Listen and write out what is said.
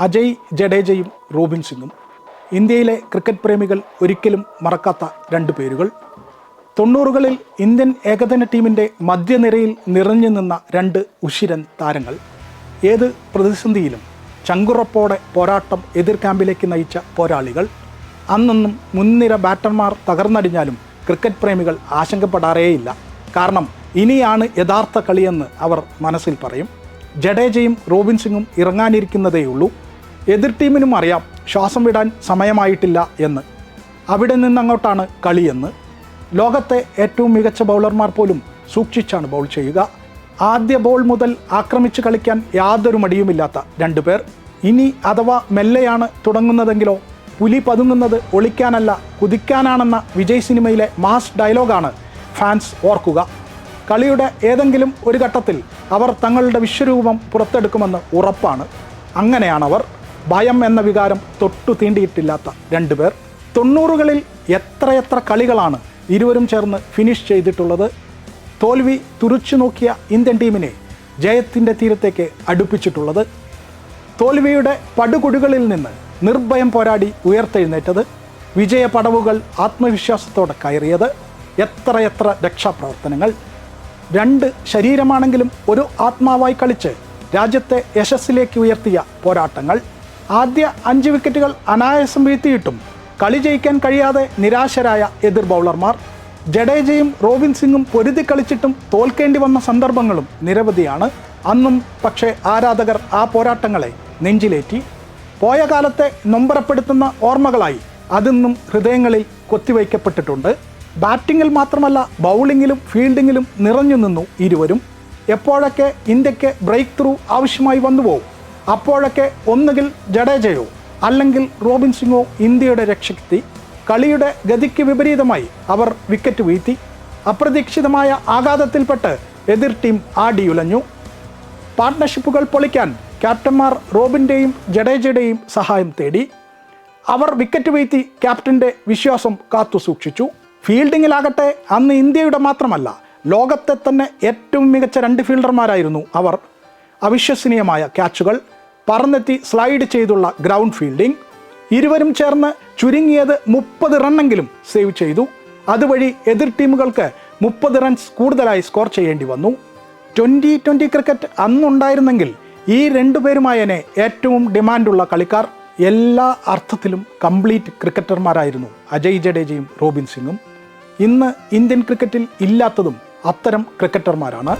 അജയ് ജഡേജയും റോബിൻ സിംഗും. ഇന്ത്യയിലെ ക്രിക്കറ്റ് പ്രേമികൾ ഒരിക്കലും മറക്കാത്ത രണ്ട് പേരുകൾ. തൊണ്ണൂറുകളിൽ ഇന്ത്യൻ ഏകദിന ടീമിന്റെ മധ്യനിരയിൽ നിറഞ്ഞു നിന്ന രണ്ട് ഉശിരൻ താരങ്ങൾ. ഏത് പ്രതിസന്ധിയിലും ചങ്കുറപ്പോടെ പോരാട്ടം എതിർ ക്യാമ്പിലേക്ക് നയിച്ച പോരാളികൾ. അന്നൊന്നും മുൻനിര ബാറ്റർമാർ തകർന്നടിഞ്ഞാലും ക്രിക്കറ്റ് പ്രേമികൾ ആശങ്കപ്പെടാറേയില്ല. കാരണം ഇനിയാണ് യഥാർത്ഥ കളിയെന്ന് അവർ മനസ്സിൽ പറയും. ജഡേജയും റോബിൻസിങ്ങും ഇറങ്ങാനിരിക്കുന്നതേയുള്ളൂ. എതിർ ടീമിനും അറിയാം ശ്വാസം വിടാൻ സമയമായിട്ടില്ല എന്ന്. അവിടെ നിന്നങ്ങോട്ടാണ് കളിയെന്ന്. ലോകത്തെ ഏറ്റവും മികച്ച ബൗളർമാർ പോലും സൂക്ഷിച്ചാണ് ബൗൾ ചെയ്യുക. ആദ്യ ബോൾ മുതൽ ആക്രമിച്ച് കളിക്കാൻ യാതൊരു മടിയുമില്ലാത്ത രണ്ടു പേർ. ഇനി അഥവാ മെല്ലെയാണ് തുടങ്ങുന്നതെങ്കിലോ പുലി പതുങ്ങുന്നത് ഒളിക്കാനല്ല കുതിക്കാനാണെന്ന വിജയ് സിനിമയിലെ മാസ് ഡയലോഗാണ് ഫാൻസ് ഓർക്കുക. കളിയുടെ ഏതെങ്കിലും ഒരു ഘട്ടത്തിൽ അവർ തങ്ങളുടെ വിശ്വരൂപം പുറത്തെടുക്കുമെന്ന് ഉറപ്പാണ്. അങ്ങനെയാണവർ. ഭയം എന്ന വികാരം തൊട്ടു തീണ്ടിയിട്ടില്ലാത്ത രണ്ടുപേർ തൊണ്ണൂറുകളിൽ എത്രയെത്ര കളികളാണ് ഇരുവരും ചേർന്ന് ഫിനിഷ് ചെയ്തിട്ടുള്ളത്? തോൽവി തുറച്ചു നോക്കിയ ഇന്ത്യൻ ടീമിനെ ജയത്തിന്റെ തീരത്തേക്ക് അടുപ്പിച്ചിട്ടുള്ളത്. തോൽവിയുടെ പടുകുടികളിൽ നിന്ന് നിർഭയം പോരാടി ഉയർത്തെഴുന്നേറ്റത്. വിജയ പടവുകൾ ആത്മവിശ്വാസത്തോടെ കയറിയത്. എത്രയെത്ര രക്ഷാപ്രവർത്തനങ്ങൾ. രണ്ട് ശരീരമാണെങ്കിലും ഒരു ആത്മാവായി കളിച്ച് രാജ്യത്തെ യശസ്സിലേക്ക് ഉയർത്തിയ പോരാട്ടങ്ങൾ. ആദ്യ അഞ്ച് വിക്കറ്റുകൾ അനായാസം വീഴ്ത്തിയിട്ടും കളി ജയിക്കാൻ കഴിയാതെ നിരാശരായ എതിർ ബൗളർമാർ. ജഡേജയും റോബിൻ സിംഗും പൊരുതി കളിച്ചിട്ടും തോൽക്കേണ്ടി വന്ന സന്ദർഭങ്ങളും നിരവധിയാണ്. അന്നും പക്ഷേ ആരാധകർ ആ പോരാട്ടങ്ങളെ നെഞ്ചിലേറ്റി. പോയ കാലത്തെ നൊമ്പരപ്പെടുത്തുന്ന ഓർമ്മകളായി അതിന്നും ഹൃദയങ്ങളിൽ കൊത്തിവയ്ക്കപ്പെട്ടിട്ടുണ്ട്. ബാറ്റിങ്ങിൽ മാത്രമല്ല ബൗളിങ്ങിലും ഫീൽഡിങ്ങിലും നിറഞ്ഞു നിന്നു ഇരുവരും. എപ്പോഴൊക്കെ ഇന്ത്യയ്ക്ക് ബ്രേക്ക് ത്രൂ ആവശ്യമായി വന്നുവോ അപ്പോഴൊക്കെ ഒന്നുകിൽ ജഡേജയോ അല്ലെങ്കിൽ റോബിൻ സിംഗോ ഇന്ത്യയുടെ രക്ഷയ്ക്കെത്തി കളിയുടെ ഗതിക്ക് വിപരീതമായി അവർ വിക്കറ്റ് വീഴ്ത്തി അപ്രതീക്ഷിതമായ ആഘാതത്തിൽപ്പെട്ട് എതിർ ടീം ആടിയുലഞ്ഞു. പാർട്ട്ണർഷിപ്പുകൾ പൊളിക്കാൻ ക്യാപ്റ്റന്മാർ റോബിന്റെയും ജഡേജയുടെയും സഹായം തേടി. അവർ വിക്കറ്റ് വീഴ്ത്തി ക്യാപ്റ്റന്റെ വിശ്വാസം കാത്തു സൂക്ഷിച്ചു. ഫീൽഡിങ്ങിലാകട്ടെ അന്ന് ഇന്ത്യയുടെ മാത്രമല്ല ലോകത്തെ തന്നെ ഏറ്റവും മികച്ച രണ്ട് ഫീൽഡർമാരായിരുന്നു അവർ. അവിശ്വസനീയമായ ക്യാച്ചുകൾ പറന്നെത്തി സ്ലൈഡ് ചെയ്തുള്ള ഗ്രൗണ്ട് ഫീൽഡിംഗ് ഇരുവരും ചേർന്ന് ചുരുങ്ങിയത് മുപ്പത് റണ്ണെങ്കിലും സേവ് ചെയ്തു. അതുവഴി എതിർ ടീമുകൾക്ക് മുപ്പത് റൺസ് കൂടുതലായി സ്കോർ ചെയ്യേണ്ടി വന്നു. ട്വന്റി ട്വന്റി ക്രിക്കറ്റ് അന്നുണ്ടായിരുന്നെങ്കിൽ ഈ രണ്ടുപേരുമായനെ ഏറ്റവും ഡിമാൻഡുള്ള കളിക്കാർ എല്ലാ അർത്ഥത്തിലും കംപ്ലീറ്റ് ക്രിക്കറ്റർമാരായിരുന്നു അജയ് ജഡേജയും റോബിൻ സിംഗും. ഇന്ന് ഇന്ത്യൻ ക്രിക്കറ്റിൽ ഇല്ലാത്തതും അത്തരം ക്രിക്കറ്റർമാരാണ്